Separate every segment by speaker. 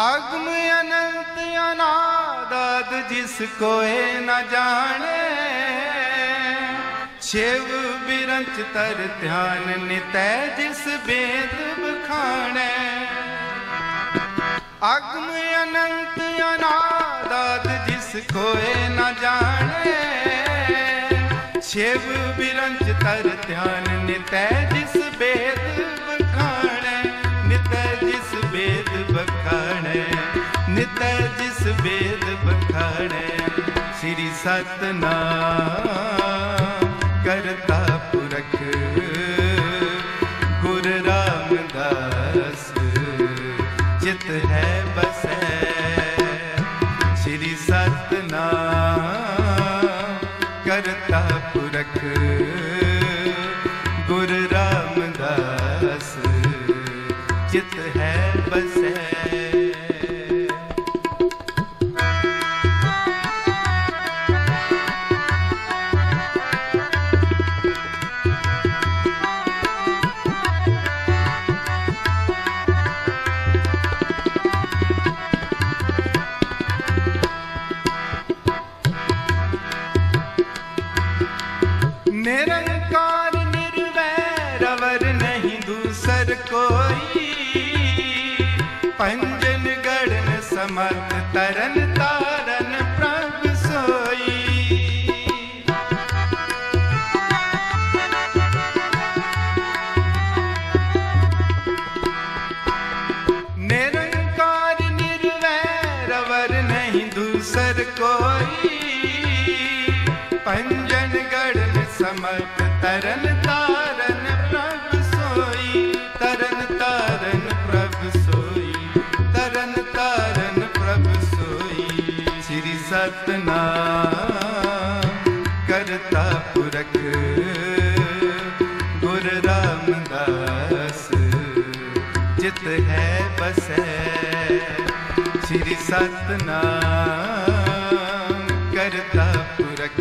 Speaker 1: ਅਗਮ ਅਨੰਤ ਅਨਾਦਦ ਜਿਸ ਕੋਏ ਨ ਜਾਣੇ। ਸ਼ਿਵ ਬਿਰੰਚ ਤਰ ਧਿਆਨ ਨਿਤੈ ਜਿਸ ਬੇਦ ਬਖਾਣੈ। ਅਗਮ ਅਨੰਤ ਅਨਾਦਦ ਜਿਸ ਕੋਏ ਨ ਜਾਣੇ। ਸ਼ਿਵ ਬਿਰੰਚ ਤਰ ਧਿਆਨ ਨਿਤੈ ਜਿਸ ਬੇਦ ਬਖਾਣੈ। ਨਿਤੈ ਜਿਸ ਬੇਦ ਬਖਾਣੈ। ਨਿਤੈ ਜਿਸ ਵੇਦ ਬਖਾਣੈ ਸ੍ਰੀ ਸਤਨਾਮ। ਕਰਤਾ ਨਿਰਵੈਰ ਅਵਰ ਨਹੀਂ ਦੂਸਰ ਕੋਈ ਪੰਜਨ ਗੜਨ ਸਮਤ ਤਰਨ ਤਾਰਨ ਪ੍ਰਭ ਸੋਈ ਨਿਰੰਕਾਰ ਨਿਰਵੈਰ ਅਵਰ ਨਹੀਂ ਦੂਸਰ ਕੋਈ ਪੰਜਨ ਗੜਨ ਸਮਤ ਤਰਨ ਸਤਨਾਮ ਕਰਤਾ ਪੁਰਖ ਗੁਰ ਰਾਮਦਾਸ ਜਿਤ ਹੈ ਬਸੈ ਸ੍ਰੀ ਸਤਨਾਮ ਕਰਤਾ ਪੁਰਖ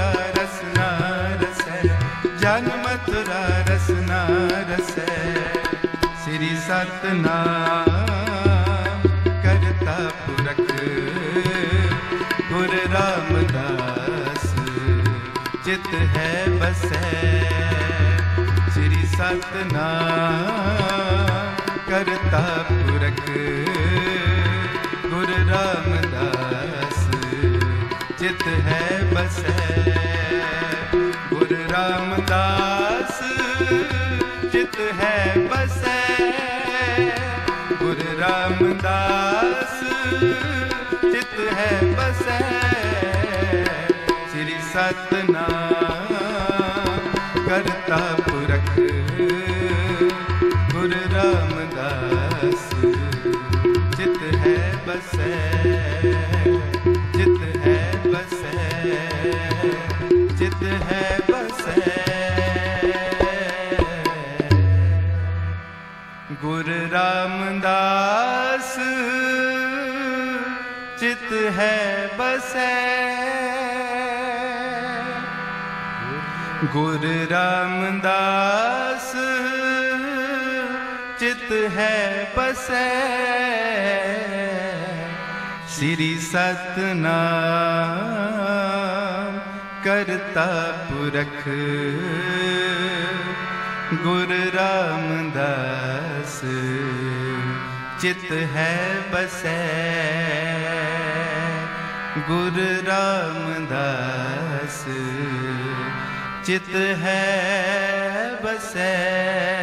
Speaker 1: ਮਥੁਰਾ ਰਸਨਾ ਰਸੈ ਜਨ ਮਥੁਰਾ ਰਸਨਾ ਰਸੈ ਸ੍ਰੀ ਸਤਨਾਮ ਕਰਤਾ ਪੁਰਖ ਗੁਰ ਰਾਮਦਾਸ ਚਿਤ ਹੈ ਬਸੈ ਸ੍ਰੀ ਸਤਨਾਮ ਕਰਤਾ ਪੁਰਖ ਗੁਰ ਰਾਮਦਾਸ ਚਿਤ ਹੈ ਬਸੈ ਗੁਰ ਰਾਮਦਾਸ ਚਿਤ ਹੈ ਬਸੈ ਗੁਰ ਰਾਮਦਾਸ ਚਿਤ ਹੈ ਬਸੈ ਸ੍ਰੀ ਸਤਨਾਮ ਕਰਤਾ ਗੁਰ ਰਾਮਦਾਸ ਚਿਤ ਹੈ ਬਸੈ। ਗੁਰ ਰਾਮਦਾਸ ਚਿਤ ਹੈ ਬਸੈ। ਸ੍ਰੀ ਸਤਨਾਮ ਕਰਤਾ ਪੁਰਖ। ਗੁਰ ਰਾਮਦਾਸ ਚਿਤ ਹੈ ਬਸੈ। ਗੁਰ ਰਾਮਦਾਸ ਚਿਤ ਹੈ ਬਸੈ।